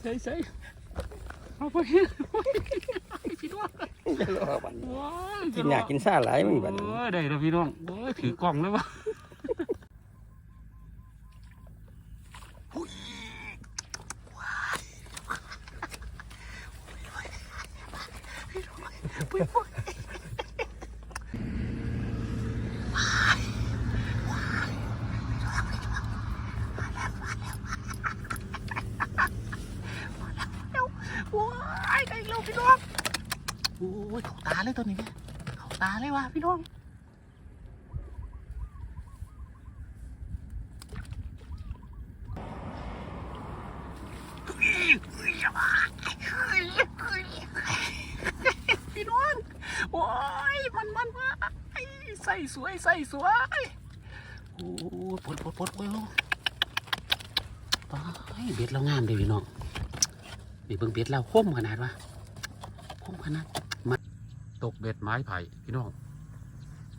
ใส่ใส่เอาไปพี่น้องจะรอบัดว้ายกินอยากกินซ่าหลายมึงบัดโอ้ยได้แล้วพี่น้องโอ้ยถือกล่องเลยวะโอ้ยได้แล้วพี่น้องโอ้ยเข้า ตาเลยตัวนี้เขาตาเลยวะพี่น้องพี่น้องโอ้ยมันมันว่าใส่สวยใส่สวยโอ้ปวดปวดปวดโอ้ยตายเบ็ดเรางามเลยพี่น้องนี่เบิ่งเบ็ดเราคมขนาดวะคมขนาด ตกเบ็ดไม้ไผ่พี่น้อง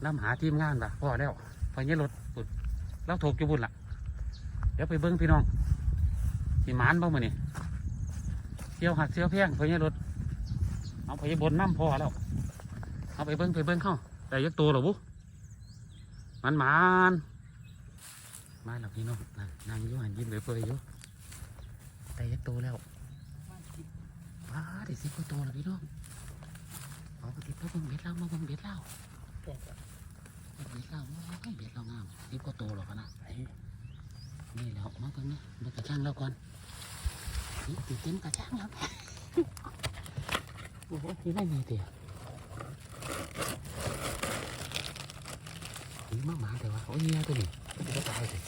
น้ำหาทีมงานปะพ่อแล้วพอเนี้ยรถปุดเราถูกอยู่บุญละเดี๋ยวไปเบิ่งพี่น้องที่มานบ้างมานี่เที่ยวหักเที่ยวแพงพอเนี้ยรถเอาไปบนน้ำพอแล้วเอาไปเบิ้งไปเบิ้งเข้าได้ยักตัวหรอบุมันหมานมาแล้วพี่น้องนั่งนั่งอยู่หันยิ้มเลยเฟยอยู่ได้ยักตัวแล้วว้าได้สิบกว่าตัวแล้วพี่น้อง เอาไปติดเพิ่งเบ็ดเรามาบิ่งเบ็ดเราบังเบ็ดเราโอ้ยเบ็ดเรางามสิบกว่าตัวหรอกนะนี่แล้วมาเบิ่งนะเบิ่งกระช่างเราก่อนนี่ติดเต็มกระช่างแล้วโอ้โหนี่ไม่มีเดียนี่มาหมาแต่ว่าโอ้ยเนี่ยตัวนี้มันจะตายเลย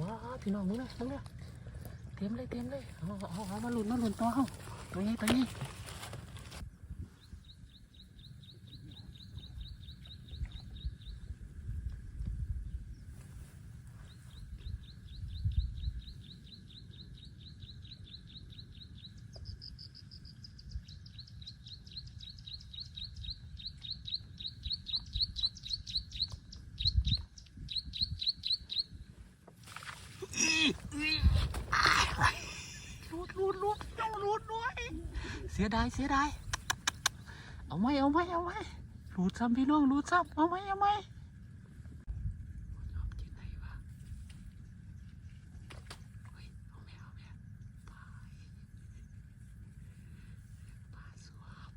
ว้าพี่น้องมึงนนะมึงนะเตรียมเลยเตรียมเลยเอาเอาเอามาหลุนมาหลุนตัวเขาตัวนี้ตัวนี้รูดรูดรูดเจ้ารูดด้วยเสียดายเสียดายเอาไหมเอาไหมเอาไหมรูดซ้ำพี่น้องรูดซ้ำเอาไหมเอาไหมเอากินไหนวะเฮ้ยเอาไหมเอาไหมปลาปลาสวบ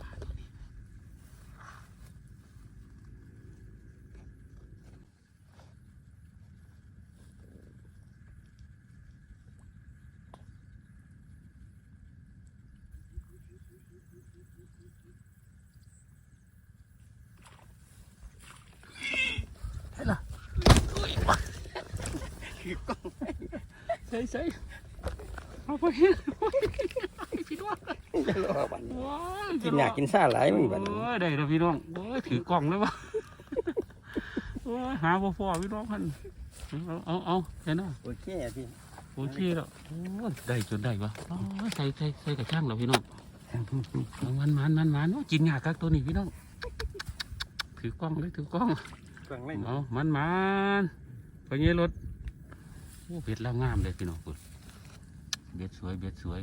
ปลาตัวนี้ใช่ล่ะ ใส่ใส่เอาไปพี่น้องจะรอบัดว้ยกินอยากกินซ่าหลายมึงบัดโอ้ยได้แล้วพี่น้องโอ้ยถือกล่องเลยวะโอ้ยหาพ่อพ่อพี่น้องพันเอาเอาเอาเห็นไหมโอเคพี่โอเคแล้วโอ้ยได้จนได้ปะโอ้ยใส่ใส่ใส่กระช่างแล้วพี่น้องมันมันมันมันกินยากกักตัวนี้พี่น้องถือกล้องเลยถือกล้องฟังเลยเอามันมันไปเงี้ยรถ เบ็ดแล้วงามเลยพี่น้องคุณเบ็ดสวยเบ็ดสวย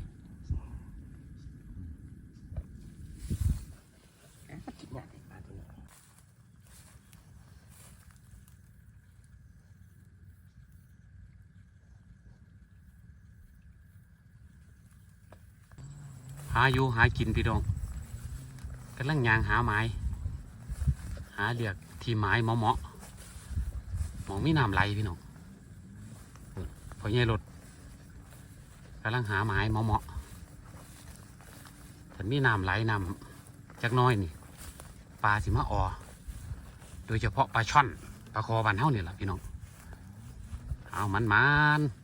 หาอยู่หากินพี่น้องกำลังยางหาไม้ หาเรียกที่ไม้เหมาะเหมาะมองไมีน้ำไหลพี่น้อง พอเงี้ยรถกำลังหาไม้เหมาะเหมาะๆถ้ามีน้ำไหลน้ำจักน้อยนี่ปลาสิมาออโดยเฉพาะปลาช่อนปลาคอบานเท่านี่แหละพี่น้องเอามันมันๆ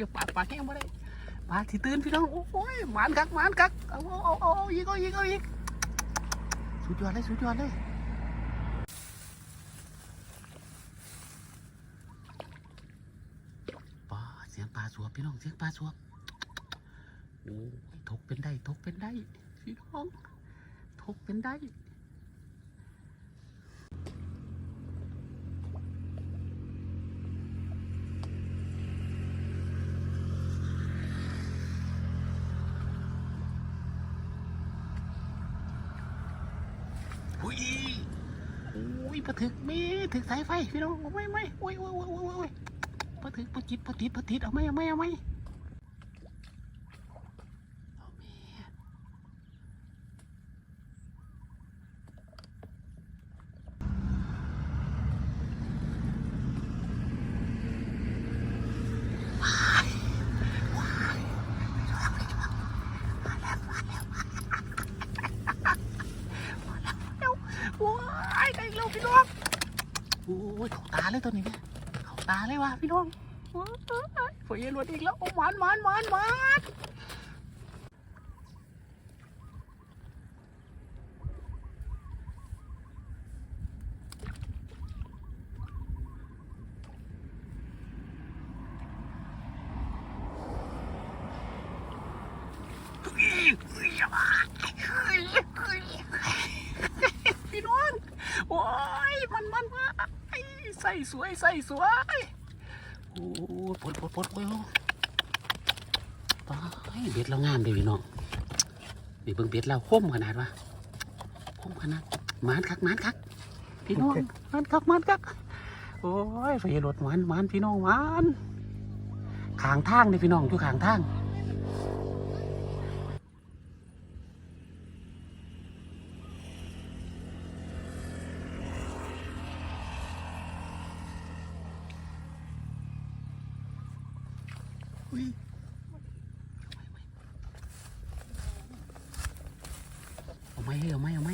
อย่าปากปากแห้งมาได้ปากที่ตื่นพี่น้อง โอ้ยหมานกักหมานกักเอาเอาเอาเอาอีกเอาอีกเอาอีกสุดยอดเลยสุดยอดเลยปลาเสียงปลาสวบพี่น้องเสียงปลาสวบโอ้ยทกเป็นได้ทกเป็นได้พี่น้องทกเป็นได้ อุ้ยอุ้ยปะถึกมีถึกสายไฟพี่น้องไม่ไม่โอ้ยโอ้ยโอ้ยโอ้ยโอ้ยปะถึกปะจิตปะติดปะติดเอาไม่เอาไม่เอาไม่เอาแม่ว้ายว้ายมาแล้วมาแล้วมาแล้วมาแล้ว โอ้ยได้อีกแล้วพี่น้อง ยเขาตาเลยตัวนี้เนี่ยเขาตาเลยว่ะพี่น้องโอ้ยฝนเย็นวันอีกแล้วโอ้หวานหวานหวานหวานพี่น้อง โอ้ยมันมันมาไอ้ใส่สวยใส่สวยโอ้ปดปดปดโอ้ยตายเบ็ดเรางามเลยพี่น้องนี่เบิ่งเบ็ดเราคมขนาดวะคมขนาดมานคักมานคักพี่น้องมานคักมานคักโอ้ยไฟรถหมานหมานพี่น้องหมานขางทางนี่พี่น้องอยู่ขางทาง เอาไหมเอาไหมเอาไหม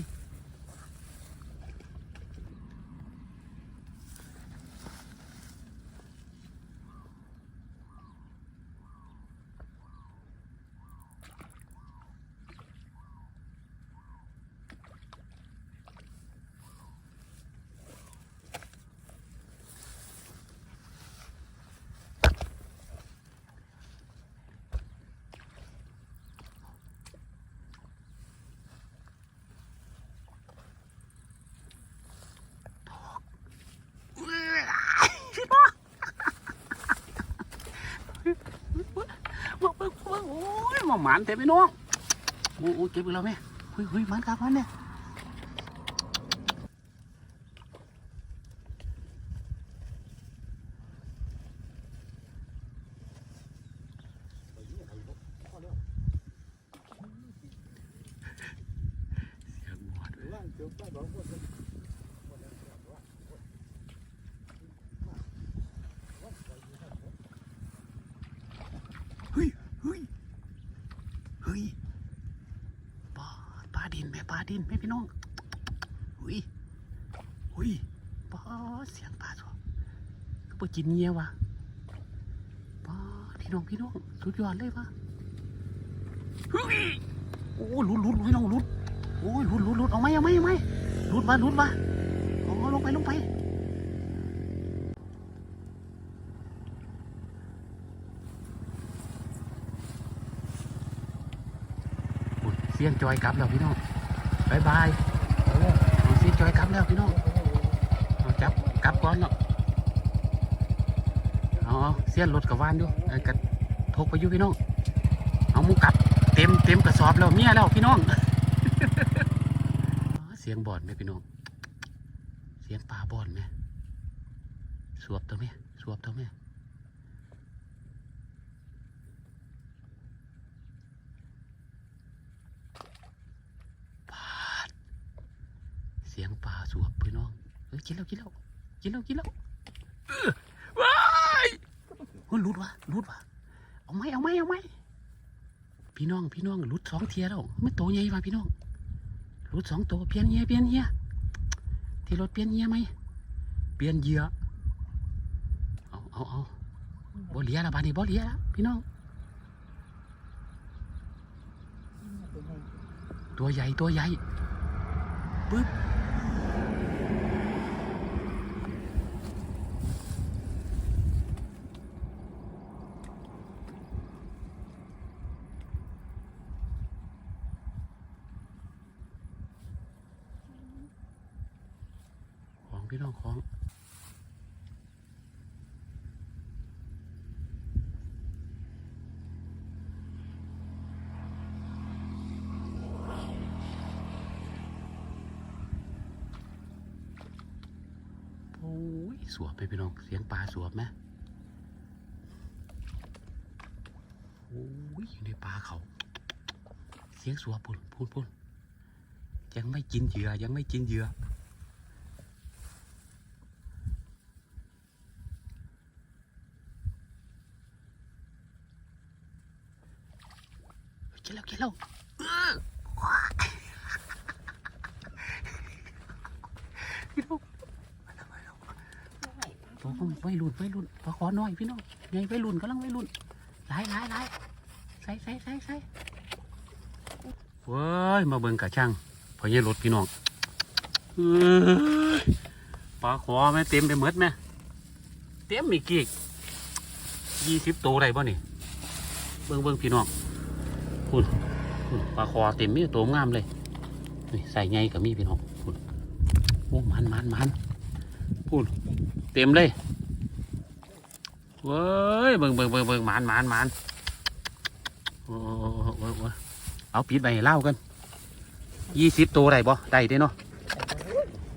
พี่น้องบอกบอกบอกโอ้ยมา หมานแต่พี่น้องโอ้โหเก็บไปแล้วแม่เฮ้ยเฮ้ยหมันครับมันเนี่ยเสียงหมดล่างเจียวป้าสองคนเฮ้ยเฮ้ยเฮ้ยปลาปลา ดินแม่พี่น้องเฮ้ยเฮ้ยปลาเสียงปลาสวก็ปกินเงี้ยวะปลาพี่น้องพี่น้องสุดยอดเลยวะเฮ้ยโอ้ลุดลุดพี่น้องลุดโอ้ยลุดลุดลุดเอาไหมเอาไหมเอาไหมลุดมาลุดมาเอาเอลงไปลงไปอุ๊ยเสียงจอยกลับแล้วพี่น้อง บายบายเอาเสีจอยกลับแล้วพี่น้องเอาจับกลับก่อนเนาะเอาเสียนรถกับวานอยู่เออกระทกไปอยู่พี่น้องเอามูกลับเต็มเต็มกระสอบแล้วเมียแล้วพี่น้องเสียงบอดไหมพี่น้องเสียงปลาบอดไหมสวบตัวไหมสวบตัวไหมปาดเสียงปลาสวบพี่น้องเอ้ยกินแล้วกินแล้วกินแล้วกินแล้วว้ายเฮ้ยหลุดวะหลุดวะเอาไหมเอาไหมเอาไหมพี่น้องพี่น้องหลุดสองเทียแล้วไม่โตใหญ่วะพี่น้องรถสองตัวเปลี่ยนเฮียเปลี่ยนเฮียที่รถเปลี่ยนเฮียไหมเปลี่ยนเยื่อเอาเอาเอาบ่เลียละบานี้บ่เลียละพี่น้อง ตัวใหญ่ตัวใหญ่ปึ๊บ พี่น้องของโอ้ยสวบไปพี่น้องเสียงปลาสวบไหมโอ้ยอยู่ในปลาเขา เสียงสวบพุ่นพุ่นพุ่นยังไม่กินเหยื่อยังไม่กินเหยื่อ กินแล้วกินแล้วพี่น้องมาแล้วมาแล้วตัวก็ไว้รุ่นไว้รุ่นปลาขอน้อยพี่น้องไงไว้รุ่นกำลังไว้รุ่นหลายหลายหลายใส่ใส่ใส่ใส่เว้ยมาเบิ่งกะช่างพอเยี่รถพี่น้องปลาขอไหมเต็มไปหมดไหมเต็มอีกกี่ยี่สิบตัวได้บ่นี่เบิ่งเบิ่งพี่น้อง คุณคุณปลาคอเต็มมีตัวงามเลยนี่ใส่ไงกับมีพี่น้องคุณโอ้มันมันมันพูดเต็มเลยเว้ยเบิ่งเบิ่งเบิ่งเบิ่งมันมันมันโอ้โอ้โอ้โอ้โอ้เอาปิดไปให้เล่ากันยี่สิบตัวได้บ่ได้ด้เนาะ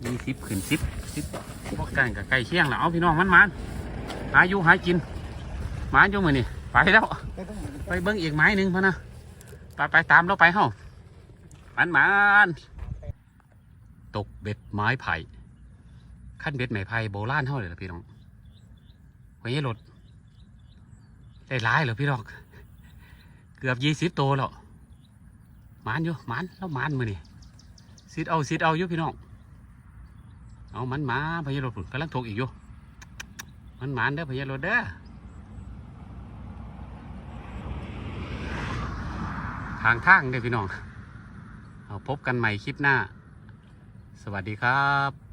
ยี่สิบขึ้นสิบสิบพวกกันกับไก่เชียงแล้วเอาพี่น้องมันมันหาอยู่หากินหมาอยู่มือนี่ไปแล้ว ไปเบิ้งอีกไม้หนึ่งพะนะ ไปไปตามเราไปเฮ้ามันมันตกเบ็ดไม้ไผ่ขั้นเบ็ดไม้ไผ่โบราณเท่าเลยล่ะพี่น้องไว้ให้รถได้ร้ายเหรอพี่น้องเกือบยี่สิบตัวแล้วหมันอยู่หมันแล้วหมันมือนี่ซิดเอาซิดเอาอยู่พี่น้องเอามันมาพญารถพุ่นกำลังถกอีกอยู่มันหมันเด้อพญารถเด้อ ทางทางเด้อพี่น้องเอาพบกันใหม่คลิปหน้า สวัสดีครับ